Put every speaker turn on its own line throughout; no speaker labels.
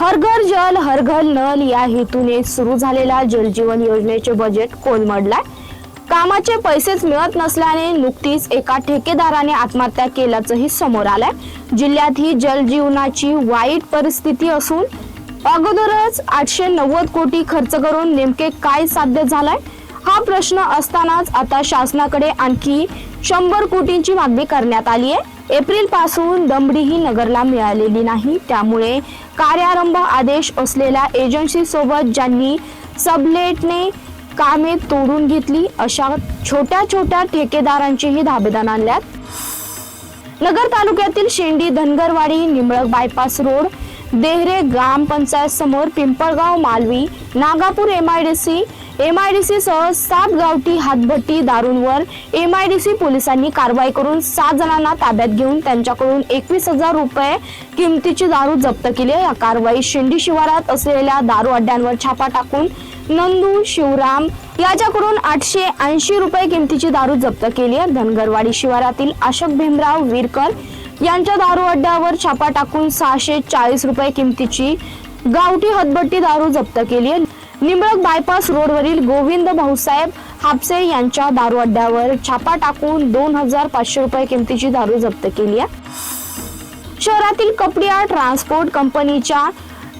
हर घर जल हर घर नल या हेतूने सुरू झालेला जलजीवन योजनेचे बजेट कोलमडलाय. कामाचे पैसेच मिळत नसल्याने नुकतीच एका ठेकेदाराने आत्महत्या केल्याचंही समोर आलंय. जिल्ह्यात ही जलजीवनाची वाईट परिस्थिती असून अगोदरच आठशे नव्वद कोटी खर्च करून नेमके काय साध्य झालंय? हा प्रश्न असतानाच आता शासनाकडे आणखी शंभर कोटींची मागणी करण्यात आली आहे. एप्रिलपासून दमडीही नगरला मिळालेली नाही. त्यामुळे कार्यारंभ आदेश असलेल्या एजन्सी सोबत ज्यांनी सबलेटने कामे तोडून घेतली अशा छोट्या छोट्या ठेकेदारांचीही धाबेदान आणल्यात. नगर तालुक्यातील शेंडी धनगरवाडी निंबळक बायपास रोड देहरे ग्रामपंचायत समोर Pimpalgaon Malvi Nagapur M I D C MIDC सह सात गावठी हातभट्टी दारूंवर एमआयडीसी पोलिसांनी कारवाई करून सात जणांना ताब्यात घेऊन त्यांच्याकडून एकवीस हजार रुपये किमतीची दारू जप्त केली या कारवाई शेंडी शिवारात असलेल्या दारू अड्ड्यांवर छापा टाकून नंदू शिवराम याच्याकडून आठशे ऐंशी रुपये किमतीची दारू जप्त केली आहे. धनगरवाडी शिवारातील अशोक भीमराव विरकर यांच्या दारू अड्ड्यावर छापा टाकून सहाशे चाळीस रुपये किमतीची गावठी हतबट्टी दारू जप्त केली आहे. निंबळक बायपास रोडवरील गोविंद भाऊसाहेब हापसे यांच्या दारू अड्ड्यावर छापा टाकून दोन हजार पाचशे रुपये किमतीची दारू जप्त केली आहे. शहरातील कपडिया ट्रान्सपोर्ट कंपनीच्या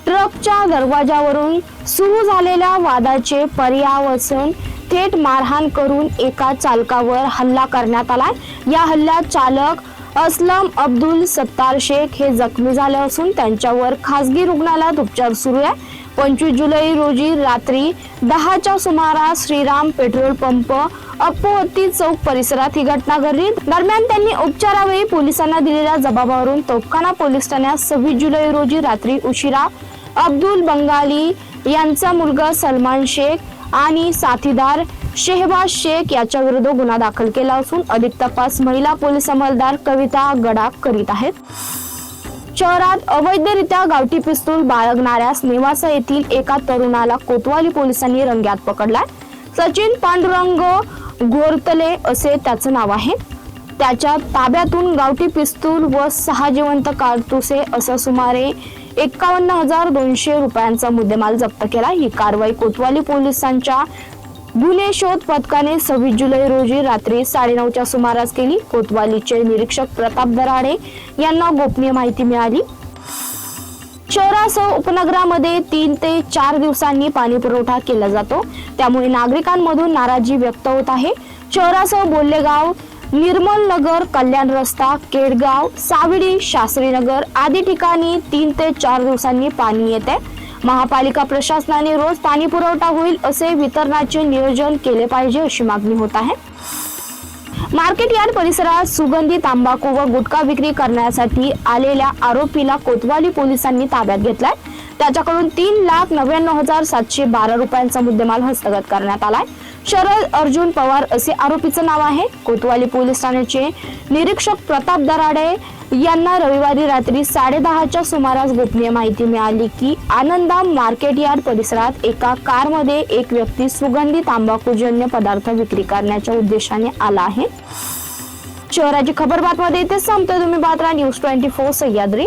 ट्रकच्या दरवाजावरून सुरू झालेल्या वादाचे पर्यावसन थेट मारहाण करून एका चालकावर हल्ला करण्यात आला या हल्ल्यात चालक असलम अब्दुल सत्तार शेख हे जखमी झाले असून त्यांच्यावर खासगी रुग्णालयात उपचार सुरू आहे. पंचवीस जुलै रोजी रात्री दहाच्या सुमारास श्रीराम पेट्रोल पंप अप्पोहत्ती चौक परिसरात ही घटना घडली. दरम्यान त्यांनी उपचारावेळी पोलिसांना दिलेल्या जबाबावरून तोफखाना पोलीस ठाण्यात सव्वीस जुलै रोजी रात्री उशिरा अब्दुल बंगाली यांचा मुलगा सलमान शेख आणि साथीदार शेहबाज शेख याच्या विरुद्ध गुन्हा दाखल केला असून अधिक तपास महिला पोलीस अंमलदार कविता गडाख करीत आहेत. शहरात अवैधरित्या गावठी पिस्तूल बाळगणाऱ्यास नेवासा येथील एका तरुणाला कोतवाली पोलिसांनी रंग्यात पकडलाय. सचिन पांडुरंग घोरतले असे त्याचं नाव आहे. त्याच्या ताब्यातून गावठी पिस्तूल व सहा जिवंत कारतुसे असं सुमारे एकावन्न हजार दोनशे रुपयांचा मुद्देमाल जप्त केला. ही कारवाई कोतवाली पोलिसांच्या गुन्हे शोध पथकाने सव्वीस जुलै रोजी रात्री साडेनऊच्या सुमारास केली. कोतवालीचे निरीक्षक प्रताप दराडे यांना गोपनीय माहिती मिळाली. शहरासह उपनगरामध्ये तीन ते चार दिवसांनी पाणी पुरवठा केला जातो. त्यामुळे नागरिकांमधून नाराजी व्यक्त होत आहे. शहरासह बोल्लेगाव निर्मल नगर कल्याण रस्ता केडगाव सावडी शास्त्रीनगर आदी ठिकाणी तीन ते चार दिवसांनी पाणी येते महापालिका प्रशासनाने रोज पाणी पुरवठा होईल असे वितरणाचे नियोजन केले पाहिजे अशी मागणी होत आहे. मार्केट यार्ड परिसरात सुगंधी तंबाखू व गुटखा विक्री करण्यासाठी आलेल्या आरोपीला कोतवाली पोलिसांनी ताब्यात घेतलाय. त्याच्याकडून तीन लाख नव्याण्णव हजार सातशे बारा रुपयांचा मुद्देमाल हस्तगत करण्यात आलाय. शरद अर्जुन पवार असे आरोपीचं नाव आहे. कोतवाली पोलीस ठाण्याचे निरीक्षक प्रताप दराडे यांना रविवारी रात्री साडेदहाच्या सुमारास गोपनीय माहिती मिळाली की आनंदा मार्केट यार्ड परिसरात एका कारमध्ये एक व्यक्ती सुगंधी तांबाखूजन्य पदार्थ विक्री करण्याच्या उद्देशाने आला आहे. शहराची खबर बातमध्ये इथेच संपतो तुम्ही बातरा न्यूज ट्वेंटी फोर सह्याद्री.